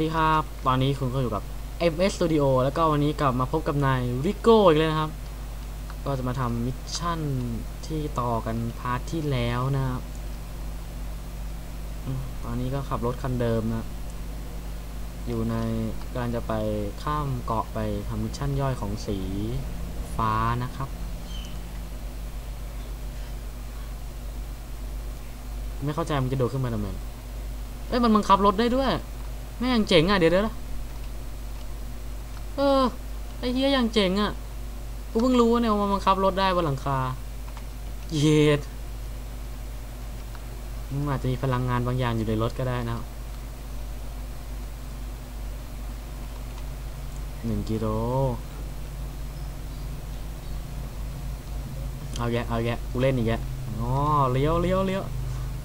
วัสดีครับ ตอนนี้คุณก็อยู่กับ MS Studio แล้วก็วันนี้กลับมาพบกับนายริโก้อีกแล้วนะครับ ก็จะมาทำมิชชั่นที่ต่อกันพาร์ทที่แล้วนะครับตอนนี้ก็ขับรถคันเดิมนะ อยู่ในการจะไปข้ามเกาะไปทำมิชชั่นย่อยของสีฟ้านะครับ ไม่เข้าใจมันจะโดดขึ้นมาทำไมเอ้ยมันบังคับรถได้ด้วย แม่ยังเจ๋งอะเดี๋ยวเดี๋ยวนะเออไอ้เฮียย่างเจ๋งอะกูเพิ่งรู้ว่าเนี่ยมันบังคับรถได้บนหลังคา เย็ดมันอาจจะมีพลังงานบางอย่างอยู่ในรถก็ได้นะครับหนึ่งกิโลเอาแยะเอาแยะกูเล่นอีกแยะอ๋อเลี้ยวเลี้ยวเลี้ยว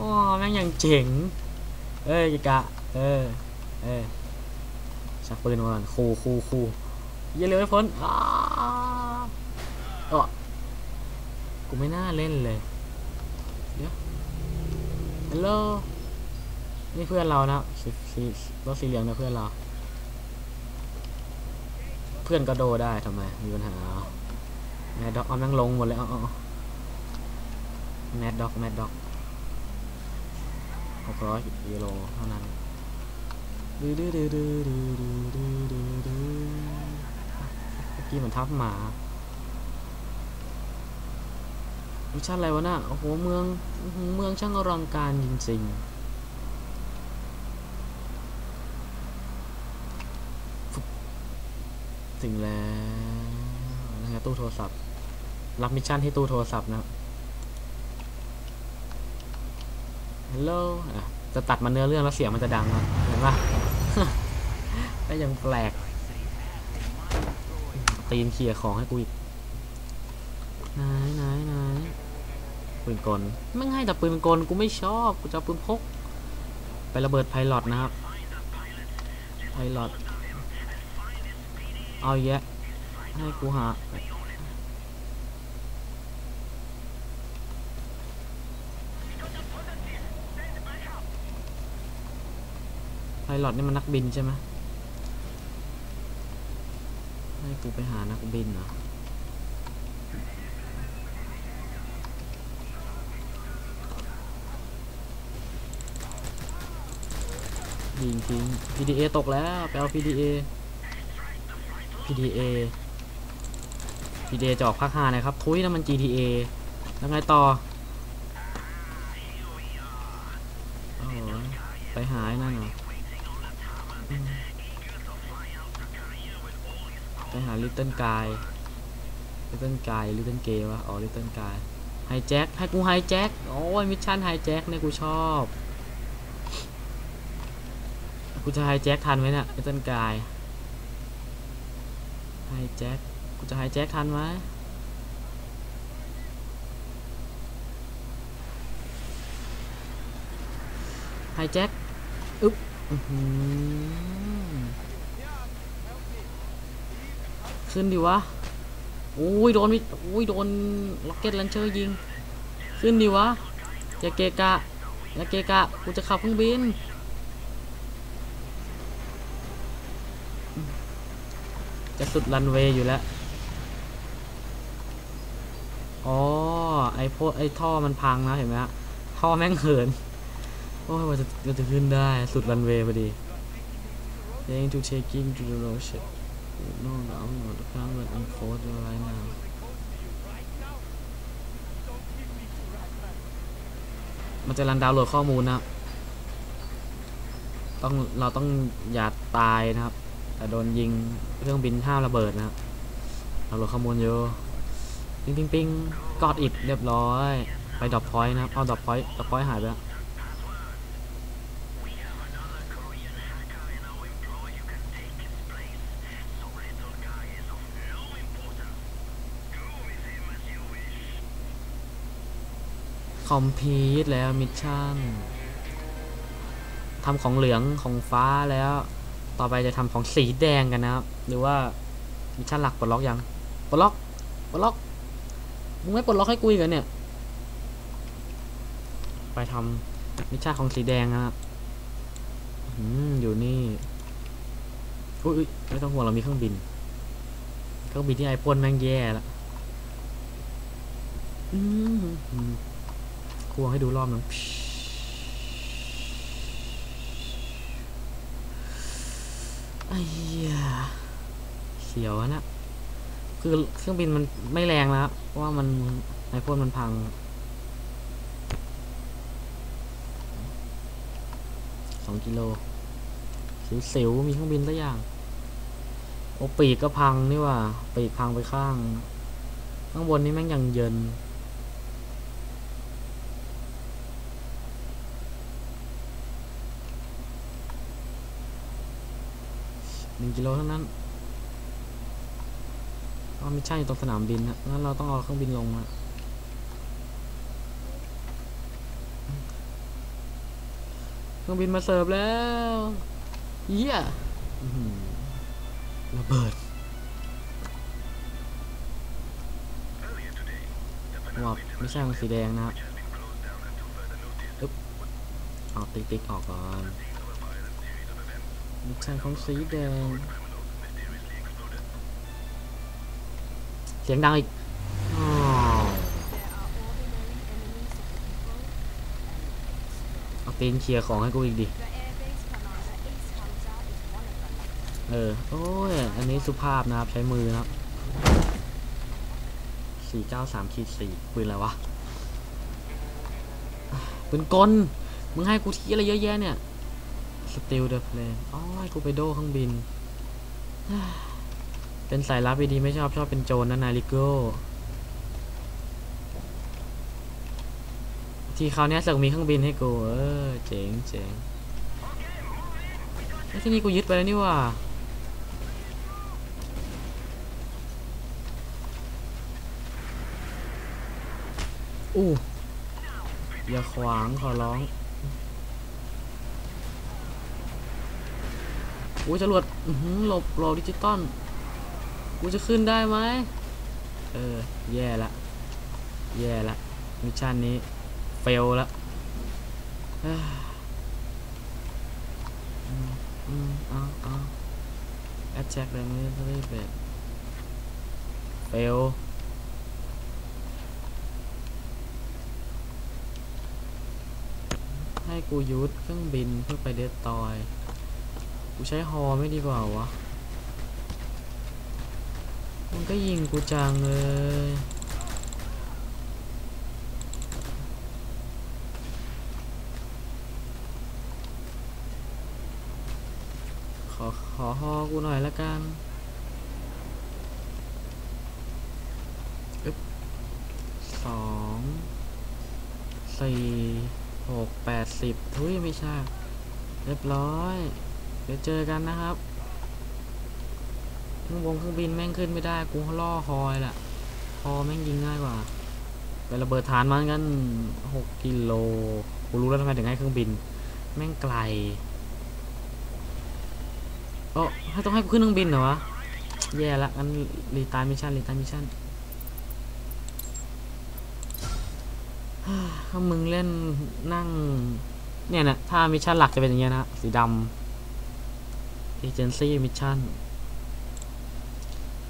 อ๋อแม่งย่างเจ๋ง เอ้ยกะ เออ เออชักปืนมาก่อนคูคูคูอย่าเร็วไอ้พ้นอ้าอกูไม่น่าเล่นเลย เดี๋ยวฮัลโหลนี่เพื่อนเรานะสีสีรถสีเหลืองนะเพื่อนเรา เพื่อนก็โดได้ทำไม มีปัญหาแมดด็อกเอาแม่งลงหมดเลยอาเอาเอาแมดด็อกแมดด็อกหกร้อยยูโรเท่านั้น ดือดือดือดือดือดือดือดือดือเมื่อกี้เหมือนทับหมาวิชาอะไรวะน่ะโอ้โหเมืองเมืองช่างอลังการจริงๆฟึบถึงแล้วนะฮะตู้โทรศัพท์ รับมิชชั่นที่ตู้โทรศัพท์นะครับฮัลโหลจะตัดมาเนื้อเรื่องแล้วเสียงมันจะดังอะเห็นปะ ก็ยังแปลกตีนเขี่ยของให้กูอีกไหนไหนไหนปืนกลไม่งให้แต่ปืนกลกูไม่ชอบกูจะปืนพก ไประเบิดไพลอตนะครับไพลอตเอาแยะให้กูหาไพลอตนี่มันนักบินใช่ไหม ให้กูไปหานักบินเหรอยิงทิ้ง PDA ตกแล้วไปเอา PDA PDA PDA จะออกภาคห้านะครับ ทุยนะมัน GTA แล้วไงต่อโอ้โหไปหายนั่นเหรอ ไปหาลิตเติ้ลกายลิตเติ้ลกายลิตเติ้ลเกวะอ๋อลิตเติ้ลกายไฮแจ็คให้กูไฮแจ็คโอ้ยมิชชั่นไฮแจ็คเนี่ยกูชอบกูจะไฮแจ็คทันไหมเนี่ยลิตเติ้ลกายไฮแจ็คกูจะไฮแจ็คทันไหมไฮแจ็คอึ๊บอื้อหือ ขึ้นดิวะโอ้ยโดนมิโอ้ยโดนล็อกเก็ตลันเชอร์ยิง ขึ้นดิวะ อย่าเกกะ อย่าเกกะ กูจะขับเครื่องบิน จะสุดรันเวย์อยู่แล้ว อ๋อ ไอพวกไอท่อมันพังนะเห็นไหมฮะ ท่อแม่งเหิน โอ้ยมันจะมันจะขึ้นได้ สุดรันเวย์พอดี Going to taking to the road ship No I'm not the plan but I'm for the right now มันจะรันดาวน์โหลดข้อมูลนะครับต้องเราต้องอย่าตายนะครับ แต่โดนยิงเครื่องบินห้ามระเบิดนะครับเราโหลดข้อมูลอยู่ปิ้งปิ้งปิ้งกอดอิดเรียบร้อย ไปดรอปพอยต์นะครับเอาดรอปพอยต์ดรอปพอยต์หายไปแล้ว อมพีทแล้วมิชชั่นทำของเหลืองของฟ้าแล้ว ต่อไปจะทำของสีแดงกันนะครับ หรือว่ามิชชั่นหลักปลดล็อกยังปลดล็อกปลดล็อกมึงไม่ปลดล็อกให้กูอีกเหรอเนี่ย ไปทำมิชชั่นของสีแดงนะครับอืมอยู่นี่อุ้ยไม่ต้องห่วงเรามีเครื่องบิน เครื่องบินที่ไอพ่นแม่งแย่ละอืม ควงให้ดูรอบหนึงไอ้เหี้ยเสียวนะคือเครื่องบินมันไม่แรงแล้วเพราะว่ามันไอพ่นมันพัง สองกิโล สิวๆ มีเครื่องบินตัวอย่าง โอปีกก็พังนี่ว่า ปีกพังไปข้าง ข้างบนนี่แม่งยังเยิน หนึ่งกิโลเท่านั้นอ๋อไม่ใช่อยู่ตรงสนามบินนะงั้นเราต้องเอาเครื่องบินลงอะเครื่องบินมาเสิร์ฟแล้วเยี่ยเระเบิดว้าวไม่ใช่มันสีแดงนะอึ๊บเอาติ๊กติ๊กออกก่อน ไม่ใช่ของสีแดง เสียงดังอีกอ้าเอาตีนเคลียร์ของให้กูอีกดิ เออ โอ้ย อันนี้สุภาพนะครับ ใช้มือนะครับสี่เก้าสามขีดสี่ปืนอะไรวะ ปืนกล มึงให้กูทีอะไรเยอะแยะเนี่ย Still the plane อ๋อให้กูไปโดเครื่องบิน เป็นสายลับดีไม่ชอบชอบเป็นโจรนะนาริโก้ที่เขาวนี้สักมีเครื่องบินให้กู เออ เจ๋งเจ๋งไอ้ที่นี่กูยึดไปแล้วนี่ว่าอู้อย่าขวางขอร้อง อู้จรวดอื้อหือหลบหลบดิจิตอลกูจะขึ้นได้ไหมเออ แย่ละ แย่ละ มิชชั่นนี้ เฟลละอ้ยอืมเอาเอาแอดแจ็คเลยไม่ได้เบดเฟลให้กูยุดเครื่องบินเพื่อไปเดสตอย กูใช้ฮอไม่ดีกว่าวะ มันก็ยิงกูจังเลยขอขอฮอกูหน่อยละกันอึ๊บสองสี่หกแปดสิบทุยไม่ใช่ เรียบร้อย เดี๋ยวเจอกันนะครับเครื่องบงเครื่องบินแม่งขึ้นไม่ได้ กูล่อคอยแหละคอแม่งยิงง่ายกว่าไประเบิดฐานมันกันหกกิโล กูรู้แล้วทำไมถึงให้เครื่องบิน แม่งไกลโอ้ให้ต้องให้กูขึ้นเครื่องบินเหรอวะ แย่ละงั้นรีตายมิชชั่นรีตายมิชชั่นถ้ามึงเล่นนั่ง เนี่ยนะถ้ามิชชั่นหลักจะเป็นอย่างเงี้ยนะ สีดำ Agency Mission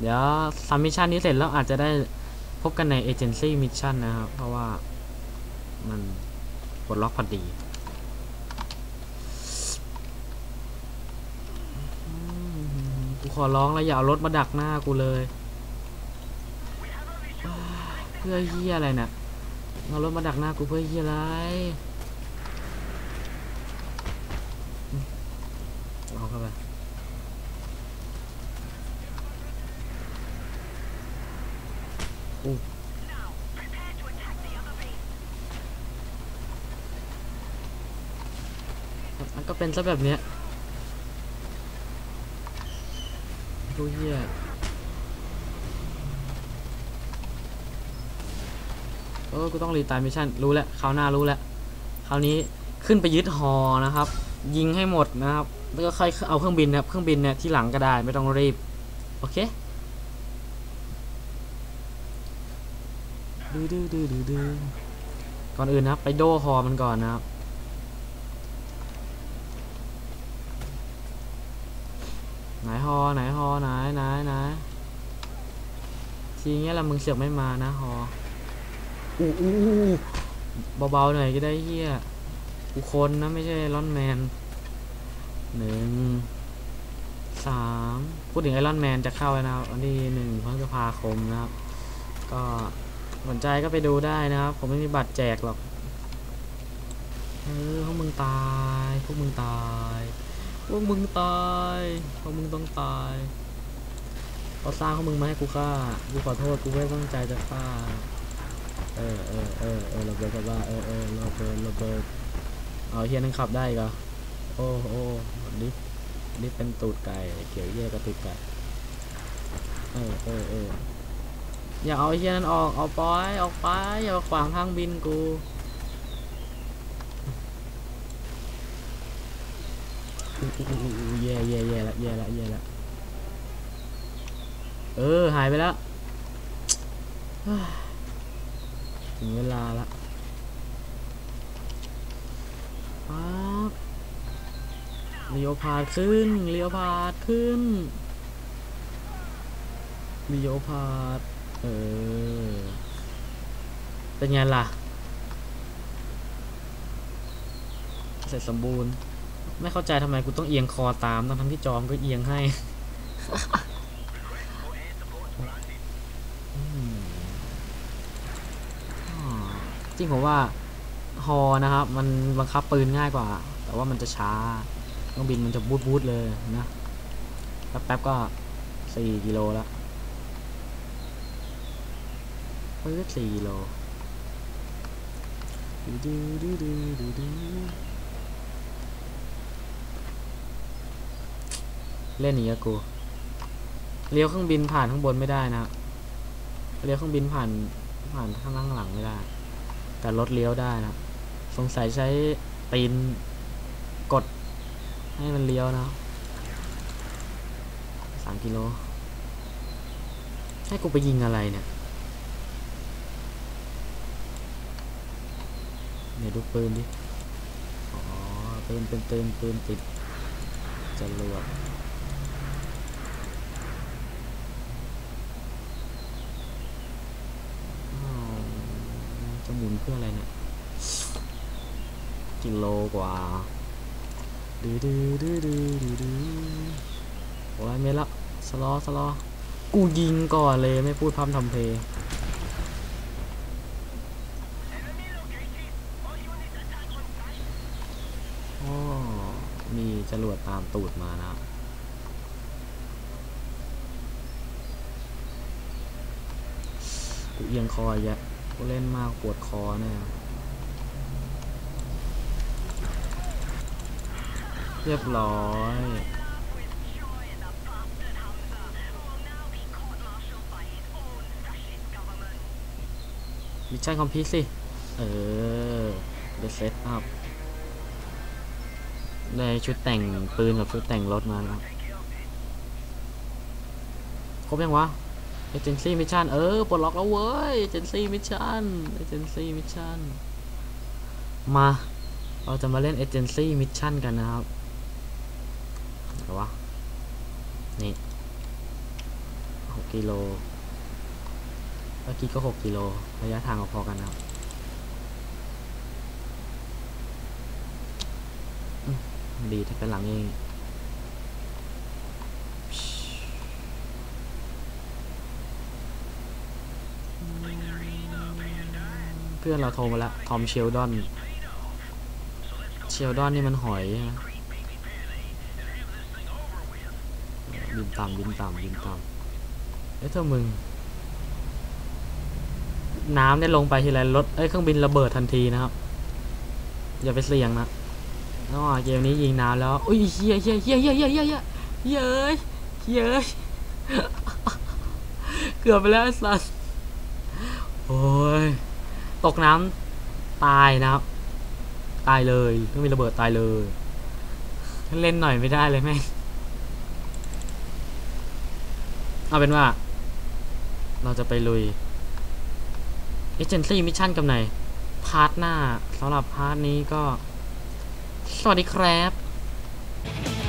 เดี๋ยวซัมมิชชั่นนี้เสร็จแล้วอาจจะได้พบกันใน Agency Mission นนะครับ เพราะว่ามันปลดล็อกพอดีกูขอร้องแล้วอย่าเอารถมาดักหน้ากูเลย เพื่อเฮียอะไรเนะ่ะเอารถมาดักหน้ากูเพื่อเฮียอะไรเอาเข้าไป มันก็เป็นซะแบบเนี้ยดูเหี้ยเออกูต้องรีตายมิชชั่น รู้แล้วคราวหน้ารู้แล้วคราวนี้ขึ้นไปยึดฮอนะครับ ยิงให้หมดนะครับ แล้วก็ค่อยเอาเครื่องบินนะครับ เครื่องบินเนี่ยที่หลังก็ได้ไม่ต้องรีบ โอเค ดื้อดื้อดื้อดื้อก่อนอื่นนะครับ ไปโดฮอมันก่อนนะครับ ไหนฮอไหนฮอไหนไหนไหนทีเงี้ยละมึงเสือกไม่มานะฮออู้อู้เบาๆหน่อยก็ได้เฮียกูคนนะไม่ใช่ไอรอนแมนหนึ่งสามพูดถึงไอรอนแมนจะเข้าแล้วนะครับวันที่หนึ่งพฤษภาคมนะครับ ก็ สนใจก็ไปดูได้นะครับ ผมไม่มีบัตรแจกหรอก เออพวกมึงตาย พวกมึงตาย พวกมึงตาย พวกมึงต้องตายเขาสร้างพวกมึงมาให้กูฆ่า กูขอโทษ กูไม่ตั้งใจจะฆ่า เออเออเออเออระเบิดกับว่าเออเออระเบิดระเบิดเอาเฮียนั่งขับได้ก็โอ้โอ้ดิฟดิเป็นตูดไก่เขียวเย่กับตูดไก่ เออเออเออ อย่าเอาเฮียนั้นออก เอาปอยอกไป อย่ามาขวางทางบินกู แย่แย่แย่ละแย่ละแย่ละเออ หายไปแล้ว ถึงเวลาละปั๊บเลี้ยวพาดขึ้นเลี้ยวพาดขึ้นเลี้ยวพาด เออ เป็นไงล่ะ เสร็จสมบูรณ์ ไม่เข้าใจทำไมกูต้องเอียงคอตามทั้งทั้งที่จอมก็เอียงให้จริงผมว่าฮอนะครับ มันบังคับปืนง่ายกว่า แต่ว่ามันจะช้าเครื่องบินมันจะบูดบูดเลยนะแป๊บๆก็สี่กิโลแล้ว ปื๊ดสี่โลดูดูดูดูดูดูเล่นอย่างเงี้ยกูเลี้ยวเครื่องบินผ่านข้างบนไม่ได้นะเลี้ยวเครื่องบินผ่านผ่านข้างล่างหลังไม่ได้ แต่รถเลี้ยวได้นะสงสัยใช้ตีนกด ให้มันเลี้ยวนะสามกิโลให้กูไปยิงอะไรเนี่ย เนี่ยดูปืนดิ อ๋อ ปืนปืนปืนปืนติดจรวดจะหมุนเพื่ออะไรเนี่ยกิโลกว่าดื้อดื้อดื้อดื้อดื้อดื้อโอ้ยเมดละสลอสลอกูยิงก่อนเลยไม่พูดพร่ำทำเพลงอ้อมี จรวดตามตูดมานะกูเอียงคออีกแล้วกูเล่นมากปวดคอแน่เรียบร้อยมิชชั่นคอมพิวสิ เออ เดอะเซตอัพ ได้ชุดแต่งปืนกับชุดแต่งรถมาแล้วครบยังวะเอเจนซี่มิชชั่นเออปลดล็อกแล้วเว้ยเอเจนซี่มิชชั่นเอเจนซี่มิชชั่นมาเราจะมาเล่นเอเจนซี่มิชชั่นกันนะครับไหนวะนี่หกกิโลเมื่อกี้ก็หกกิโลระยะทางพอๆกันนะครับอืม ดีถ้าเป็นหลังเองเพื่อนเราโทรมาแล้วทอมเชลดอนเชลดอนนี่มันหอยนะบินต่ำบินต่ำบินต่ำเอ้ยเธอมึง น้ำได้ลงไปทีไรรถเอ้ยเครื่องบินระเบิดทันทีนะครับ อย่าไปเสี่ยงนะ อ๋อเกมนี้ยิงนานแล้วอุ้ยเฮียเฮียเฮียเฮียเฮียเฮียเฮียเย้ยเย้ยเกือบไปแล้วสัสโอ้ยตกน้ำตายนะครับ ตายเลยต้องมีระเบิดตายเลย เล่นหน่อยไม่ได้เลยแม่เอาเป็นว่า เราจะไปลุยเอเจนซี่มิชชั่นกับไหน พาร์ทหน้าสำหรับพาร์ทนี้ก็ สวัสดีครับ